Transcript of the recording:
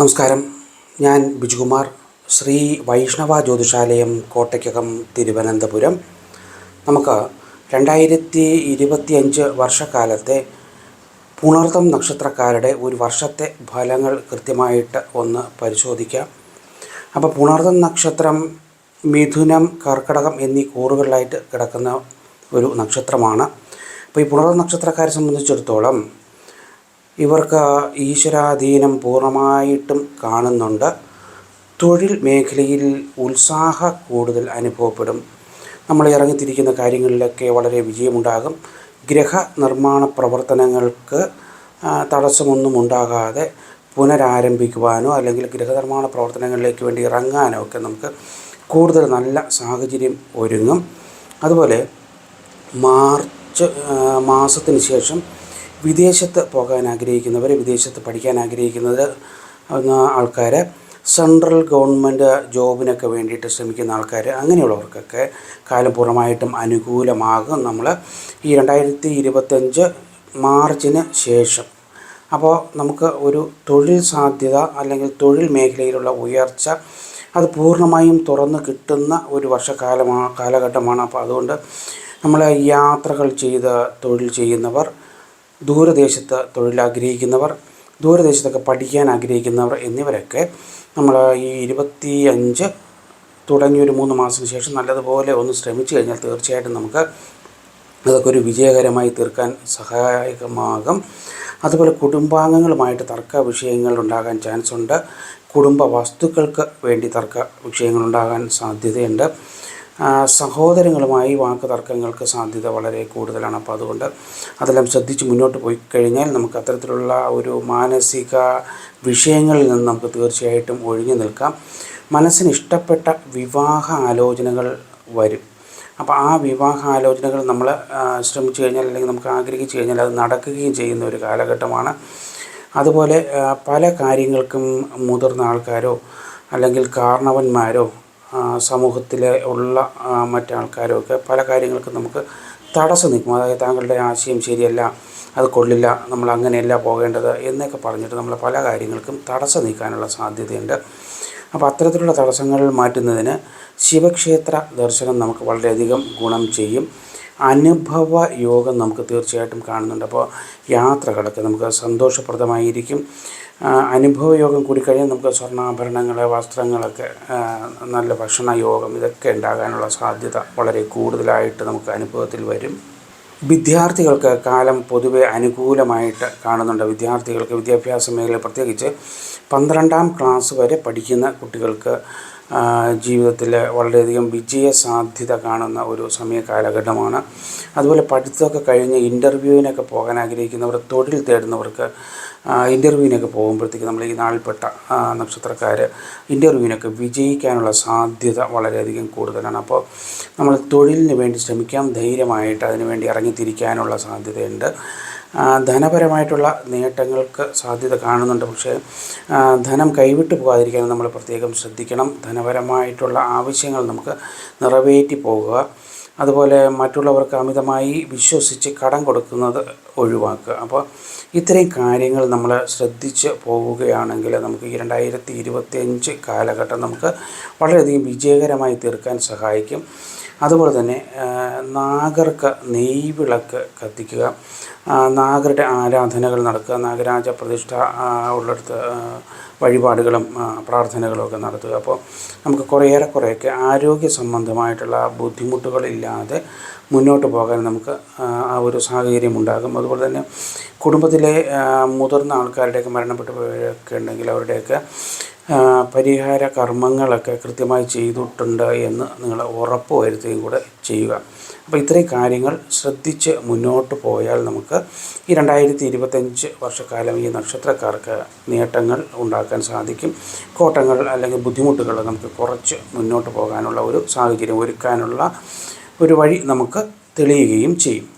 നമസ്കാരം. ഞാൻ ബിജുകുമാർ ശ്രീ വൈഷ്ണവ ജ്യോതിഷാലയം കോട്ടയ്ക്കകം തിരുവനന്തപുരം. നമുക്ക് രണ്ടായിരത്തി ഇരുപത്തിയഞ്ച് വർഷക്കാലത്തെ പുണർത്തം നക്ഷത്രക്കാരുടെ ഒരു വർഷത്തെ ഫലങ്ങൾ കൃത്യമായിട്ട് ഒന്ന് പരിശോധിക്കാം. അപ്പോൾ പുണർത്തം നക്ഷത്രം മിഥുനം കർക്കടകം എന്നീ കൂറുകളിലായിട്ട് കിടക്കുന്ന ഒരു നക്ഷത്രമാണ്. അപ്പോൾ ഈ പുണർത്തം നക്ഷത്രക്കാരെ സംബന്ധിച്ചിടത്തോളം ഇവർക്ക് ഈശ്വരാധീനം പൂർണമായിട്ടും കാണുന്നുണ്ട്. തൊഴിൽ മേഖലയിൽ ഉത്സാഹ കൂടുതൽ അനുഭവപ്പെടും. നമ്മൾ ഇറങ്ങിത്തിരിക്കുന്ന കാര്യങ്ങളിലൊക്കെ വളരെ വിജയമുണ്ടാകും. ഗ്രഹ നിർമ്മാണ പ്രവർത്തനങ്ങൾക്ക് തടസ്സമൊന്നും ഉണ്ടാകാതെ പുനരാരംഭിക്കുവാനോ അല്ലെങ്കിൽ ഗൃഹനിർമ്മാണ പ്രവർത്തനങ്ങളിലേക്ക് വേണ്ടി ഇറങ്ങാനോ ഒക്കെ നമുക്ക് കൂടുതൽ നല്ല സാഹചര്യം ഒരുങ്ങും. അതുപോലെ മാർച്ച് മാസത്തിന് ശേഷം വിദേശത്ത് പോകാൻ ആഗ്രഹിക്കുന്നവർ വിദേശത്ത് പഠിക്കാൻ ആഗ്രഹിക്കുന്നത് ആൾക്കാർ സെൻട്രൽ ഗവൺമെന്റ് ജോബിനൊക്കെ വേണ്ടിയിട്ട് ശ്രമിക്കുന്ന ആൾക്കാർ അങ്ങനെയുള്ളവർക്കൊക്കെ കാലം പൂർണമായിട്ടും അനുകൂലമാകും നമ്മൾ ഈ രണ്ടായിരത്തി ഇരുപത്തഞ്ച് മാർച്ചിന് ശേഷം. അപ്പോൾ നമുക്ക് ഒരു തൊഴിൽ സാധ്യത അല്ലെങ്കിൽ തൊഴിൽ മേഖലയിലുള്ള ഉയർച്ച അത് പൂർണമായും തുറന്ന് കിട്ടുന്ന ഒരു വർഷക്കാലമാണ് കാലഘട്ടമാണ്. അപ്പോൾ അതുകൊണ്ട് നമ്മൾ യാത്രകൾ ചെയ്ത് തൊഴിൽ ചെയ്യുന്നവർ ദൂരദേശത്ത് തൊഴിലാഗ്രഹിക്കുന്നവർ ദൂരദേശത്തൊക്കെ പഠിക്കാൻ ആഗ്രഹിക്കുന്നവർ എന്നിവരൊക്കെ നമ്മൾ ഈ ഇരുപത്തി അഞ്ച് തുടങ്ങിയ ഒരു മൂന്ന് മാസത്തിന് ശേഷം നല്ലതുപോലെ ഒന്ന് ശ്രമിച്ചു കഴിഞ്ഞാൽ തീർച്ചയായിട്ടും നമുക്ക് അതൊക്കെ ഒരു വിജയകരമായി തീർക്കാൻ സഹായകമാകും. അതുപോലെ കുടുംബാംഗങ്ങളുമായിട്ട് തർക്ക വിഷയങ്ങൾ ഉണ്ടാകാൻ ചാൻസ് ഉണ്ട് കുടുംബ വസ്തുക്കൾക്ക് വേണ്ടി തർക്ക വിഷയങ്ങൾ ഉണ്ടാകാൻ സാധ്യതയുണ്ട്. സഹോദരങ്ങളുമായി വാക്ക് തർക്കങ്ങൾക്ക് സാധ്യത വളരെ കൂടുതലാണ്. അപ്പോൾ അതുകൊണ്ട് അതെല്ലാം ശ്രദ്ധിച്ച് മുന്നോട്ട് പോയി കഴിഞ്ഞാൽ നമുക്ക് അത്തരത്തിലുള്ള ഒരു മാനസിക വിഷയങ്ങളിൽ നിന്ന് നമുക്ക് തീർച്ചയായിട്ടും ഒഴിഞ്ഞു നിൽക്കാം. മനസ്സിന് ഇഷ്ടപ്പെട്ട വിവാഹ ആലോചനകൾ വരും. അപ്പോൾ ആ വിവാഹ ആലോചനകൾ നമ്മൾ ശ്രമിച്ചു കഴിഞ്ഞാൽ അല്ലെങ്കിൽ നമുക്ക് ആഗ്രഹിച്ചു കഴിഞ്ഞാൽ അത് നടക്കുകയും ചെയ്യുന്ന ഒരു കാലഘട്ടമാണ്. അതുപോലെ പല കാര്യങ്ങൾക്കും മുതിർന്ന ആൾക്കാരോ അല്ലെങ്കിൽ കാരണവന്മാരോ സമൂഹത്തിലെ ഉള്ള മറ്റാൾക്കാരുമൊക്കെ മറ്റാൾക്കാരോ പല കാര്യങ്ങൾക്കും നമുക്ക് തടസ്സം നിൽക്കും. അതായത് താങ്കളുടെ ആശയം ശരിയല്ല അത് കൊള്ളില്ല നമ്മൾ അങ്ങനെയല്ല പോകേണ്ടത് എന്നൊക്കെ പറഞ്ഞിട്ട് നമ്മൾ പല കാര്യങ്ങൾക്കും തടസ്സം നീക്കാനുള്ള സാധ്യതയുണ്ട്. അപ്പോൾ അത്തരത്തിലുള്ള തടസ്സങ്ങൾ മാറ്റുന്നതിന് ശിവക്ഷേത്ര ദർശനം നമുക്ക് വളരെയധികം ഗുണം ചെയ്യും. അനുഭവ യോഗം നമുക്ക് തീർച്ചയായിട്ടും കാണുന്നുണ്ട്. അപ്പോൾ യാത്രകളൊക്കെ നമുക്ക് സന്തോഷപ്രദമായിരിക്കും. ആ, അനുഭവ യോഗം കൂടിക്കഴിഞ്ഞാൽ നമുക്ക് സ്വർണാഭരണങ്ങൾ വസ്ത്രങ്ങളൊക്കെ നല്ല ഭക്ഷണ യോഗം ഇതൊക്കെ ഉണ്ടാകാനുള്ള സാധ്യത വളരെ കൂടുതലായിട്ട് നമുക്ക് അനുഭവത്തിൽ വരും. വിദ്യാർത്ഥികൾക്ക് കാലം പൊതുവെ അനുകൂലമായിട്ട് കാണുന്നുണ്ട്. വിദ്യാർത്ഥികൾക്ക് വിദ്യാഭ്യാസ മേഖല പ്രത്യേകിച്ച് പന്ത്രണ്ടാം ക്ലാസ് വരെ പഠിക്കുന്ന കുട്ടികൾക്ക് ജീവിതത്തിൽ വളരെയധികം വിജയ സാധ്യത കാണുന്ന ഒരു സമയ കാലഘട്ടമാണ്. അതുപോലെ പഠിത്തമൊക്കെ കഴിഞ്ഞ് ഇന്റർവ്യൂവിനൊക്കെ പോകാൻ ആഗ്രഹിക്കുന്നവർ തൊഴിൽ തേടുന്നവർക്ക് ഇന്റർവ്യൂവിനൊക്കെ പോകുമ്പോഴത്തേക്ക് നമ്മൾ ഈ നാളിൽപ്പെട്ട ആ, നക്ഷത്രക്കാർ ഇന്റർവ്യൂവിനൊക്കെ വിജയിക്കാനുള്ള സാധ്യത വളരെയധികം കൂടുതലാണ്. അപ്പോൾ നമ്മൾ തൊഴിലിന് വേണ്ടി ശ്രമിക്കാം ധൈര്യമായിട്ട് അതിനുവേണ്ടി ഇറങ്ങിത്തിരിക്കാനുള്ള സാധ്യതയുണ്ട്. ധനപരമായിട്ടുള്ള നേട്ടങ്ങൾക്ക് സാധ്യത കാണുന്നുണ്ട്. പക്ഷേ ധനം കൈവിട്ടു പോകാതിരിക്കാൻ നമ്മൾ പ്രത്യേകം ശ്രദ്ധിക്കണം. ധനപരമായിട്ടുള്ള ആവശ്യങ്ങൾ നമുക്ക് നിറവേറ്റി പോകുക അതുപോലെ മറ്റുള്ളവർക്ക് അമിതമായി വിശ്വസിച്ച് കടം കൊടുക്കുന്നത് ഒഴിവാക്കുക. അപ്പോൾ ഇത്രയും കാര്യങ്ങൾ നമ്മൾ ശ്രദ്ധിച്ച് പോവുകയാണെങ്കിൽ നമുക്ക് ഈ രണ്ടായിരത്തി ഇരുപത്തിയഞ്ച് കാലഘട്ടം നമുക്ക് വളരെയധികം വിജയകരമായി തീർക്കാൻ സഹായിക്കും. അതുപോലെ തന്നെ നാഗർക്ക് നെയ്വിളക്ക് കത്തിക്കുക നാഗരുടെ ആരാധനകൾ നടക്കുക നാഗരാജ പ്രതിഷ്ഠ ഉള്ളിടത്ത് വഴിപാടുകളും പ്രാർത്ഥനകളും ഒക്കെ നടത്തുക. അപ്പോൾ നമുക്ക് കുറേയേറെ കുറേയൊക്കെ ആരോഗ്യ സംബന്ധമായിട്ടുള്ള ബുദ്ധിമുട്ടുകളില്ലാതെ മുന്നോട്ട് പോകാൻ നമുക്ക് ആ ഒരു സാഹചര്യം ഉണ്ടാകും. അതുപോലെ തന്നെ കുടുംബത്തിലെ മുതിർന്ന ആൾക്കാരുടെയൊക്കെ മരണപ്പെട്ടു പോയവരൊക്കെ ഉണ്ടെങ്കിൽ അവരുടെയൊക്കെ പരിഹാര കർമ്മങ്ങളൊക്കെ കൃത്യമായി ചെയ്തിട്ടുണ്ട് എന്ന് നിങ്ങൾ ഉറപ്പ് വരുത്തുകയും കൂടെ ചെയ്യുക. അപ്പോൾ ഇത്രയും കാര്യങ്ങൾ ശ്രദ്ധിച്ച് മുന്നോട്ട് പോയാൽ നമുക്ക് ഈ രണ്ടായിരത്തി ഇരുപത്തഞ്ച് വർഷക്കാലം ഈ നക്ഷത്രക്കാർക്ക് നേട്ടങ്ങൾ ഉണ്ടാക്കാൻ സാധിക്കും. കോട്ടങ്ങൾ അല്ലെങ്കിൽ ബുദ്ധിമുട്ടുകൾ നമുക്ക് കുറച്ച് മുന്നോട്ട് പോകാനുള്ള ഒരു സാഹചര്യം ഒരുക്കാനുള്ള ഒരു വഴി നമുക്ക് തെളിയുകയും ചെയ്യും.